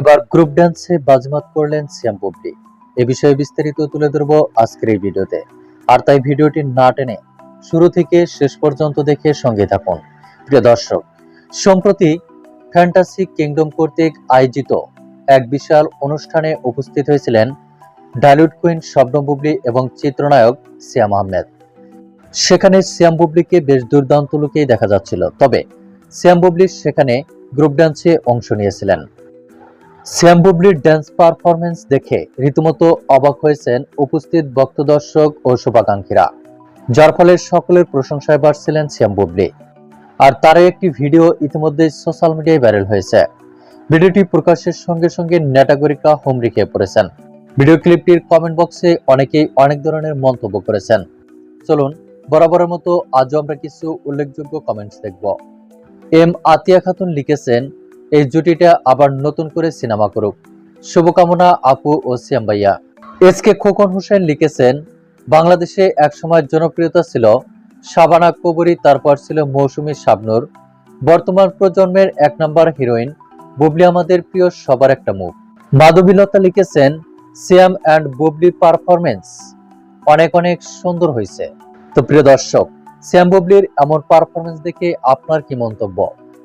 এবার গ্রুপ ডান্সে বাজমাত করলেন শ্যাম বুবলি। এ বিষয়ে বিস্তারিত তুলে ধরব আজকের এই ভিডিওতে। আর তাই ভিডিওটি না টেনে শুরু থেকে শেষ পর্যন্ত দেখে সঙ্গে থাকুন। প্রিয় দর্শক, সম্প্রতি ফ্যান্টাসি কিংডম কর্তৃক আয়োজিত এক বিশাল অনুষ্ঠানে উপস্থিত হয়েছিলেন ডালিউড কুইন শবনম বুবলি এবং চিত্রনায়ক সিয়াম আহমেদ। সেখানে সিয়াম বুবলিকে বেশ দুর্দান্ত লুকেই দেখা যাচ্ছিল। তবে সিয়াম বুবলি সেখানে গ্রুপ ডান্সে অংশ নিয়েছিলেন। শ্যাম বুবলির ড্যান্স পারফরমেন্স দেখে রীতিমতো অবাক হয়েছেন উপস্থিত ভক্ত দর্শক ও শুভাকাঙ্ক্ষীরা, যার ফলে সকলের প্রশংসায় বাড়ছিলেন শ্যাম বুবলি আর তারই একটি ভিডিও ইতিমধ্যে সোশ্যাল মিডিয়ায় ভাইরাল হয়েছে। ভিডিওটি প্রকাশের সঙ্গে সঙ্গে নেটাগরিকা হুমড়ি খেয়ে পড়েছেন। ভিডিও ক্লিপটির কমেন্ট বক্সে অনেকেই অনেক ধরনের মন্তব্য করেছেন। চলুন, বরাবরের মতো আজও আমরা কিছু উল্লেখযোগ্য কমেন্টস দেখব। এম আতিয়া খাতুন লিখেছেন এই জুটিটা আবার নতুন করে সিনেমা করুক। শুভকামনা আপু ও সিয়াম ভাইয়া। এস কে খোকন হোসেন লিখেছেন, বাংলাদেশে একসময় জনপ্রিয়তা ছিল শাবানা কবরী, তারপর ছিল মৌসুমী শাবনুর। বর্তমান প্রজন্মের এক নম্বর হিরোইন, বুবলি আমাদের প্রিয় সবার একটা মুখ। মাধবীলতা লিখেছেন সিয়াম অ্যান্ড বুবলি পারফরমেন্স অনেক অনেক সুন্দর হয়েছে। তো প্রিয় দর্শক শ্যাম বুবলির এমন পারফরমেন্স দেখে আপনার কি মন্তব্য?